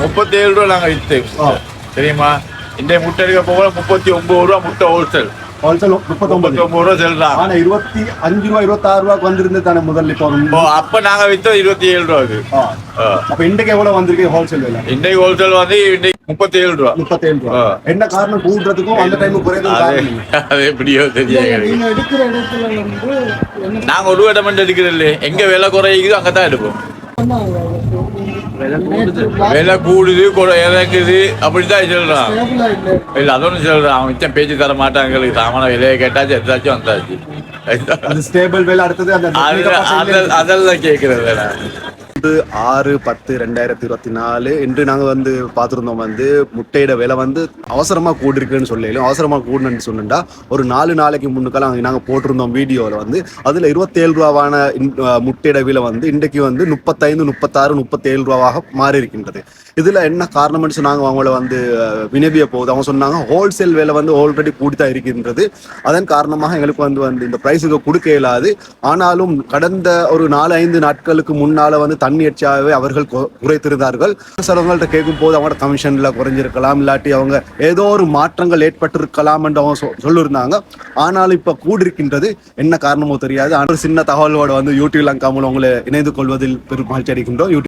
முப்பத்தி ஏழு ரூபா நாங்க வித்து. தெரியுமா? இந்த முட்டை எடுக்க போக முப்பத்தி ஒன்பது ரூபா முட்டை ஹோல்சேல் ஹோல்சேல் முப்பத்தொன்பது முப்பத்தி ஒன்பது ரூபா செல்றாங்க ஆனா இருபத்தி அஞ்சு ரூபா இருபத்தாறு ரூபாய்க்கு வந்திருந்து தானே முதல்ல இப்போ. அப்ப நாங்க வித்தோம் இருபத்தி ஏழு. ஆ. அப்ப இன்றைக்கு எவ்வளவு வந்திருக்கு ஹோல்சேல் விலை? இன்றைக்கு ஹோல்சேல் வந்து முப்பத்தி ஏழு ரூபா. முப்பத்தேழு ரூபா. என்ன காரணம்? கூடுறதுக்கும் அந்த டைம் குறையதுக்கும் அது காரணம் என்ன? அது எப்படியோ தெரியாது. நீங்க ஒரு இடம் மட்டும் எடுக்கிறது இல்லை எங்க விலை குறையுதோ அங்கதான் எடுப்போம். விலை கூடுது இறங்குது. அப்படிதான் சொல்றான். இல்லை அதொன்னு சொல்றான். அவன் மிச்சம் பேச்சு தர மாட்டான் எங்களுக்கு. சாமான விலையை கேட்டாச்சு எடுத்தாச்சும் வந்தாச்சு. ஸ்டேபிள் வேலை அடுத்தது அதெல்லாம் கேக்குறது நான். வந்து ஆறு பத்து ரெண்டாயிரத்தி இருபத்தி நாலு என்று நாங்கள் வந்து பார்த்துருந்தோம் வந்து. முட்டையிட விலை வந்து அவசரமாக கூடிருக்குன்னு சொல்லலும் அவசரமாக கூடணும்னு சொன்னா ஒரு நாலு நாளைக்கு முன்னுக்கெல்லாம் நாங்கள் போட்டிருந்தோம் வீடியோவில் வந்து. அதில் இருபத்தேழு ரூபாவான முட்டையிட விலை வந்து இன்றைக்கு வந்து முப்பத்தைந்து முப்பத்தாறு முப்பத்தேழு ரூபாவாக மாறி இருக்கின்றது இதில் என்ன காரணம்னு சொன்னாங்க அவங்கள வந்து வினவிய போகுது அவங்க சொன்னாங்க ஹோல்சேல் விலை வந்து ஆல்ரெடி கூடி தான் இருக்கின்றது. அதன் காரணமாக எங்களுக்கு வந்து வந்து இந்த ப்ரைஸுக்கு கொடுக்க இயலாது. ஆனாலும் கடந்த ஒரு நாலு ஐந்து நாட்களுக்கு முன்னால் வந்து தண்ணி அவர்கள் குறைத்திருந்தார்கள். சிலவங்கள்ட்ட கேட்கும் போது அவங்களோட கமிஷன்ல குறைஞ்சிருக்கலாம் இல்லாட்டி அவங்க ஏதோ ஒரு மாற்றங்கள் ஏற்பட்டிருக்கலாம் என்று அவங்க சொல்லியிருந்தாங்க ஆனாலும் இப்ப கூடிருக்கின்றது என்ன காரணமோ தெரியாது. ஆனால் சின்ன தகவலோட வந்து யூடியூப் லங்காமல் உங்களை இணைந்து கொள்வதில் பெரும் மகிழ்ச்சி அடைகின்றோம். யூடியூப்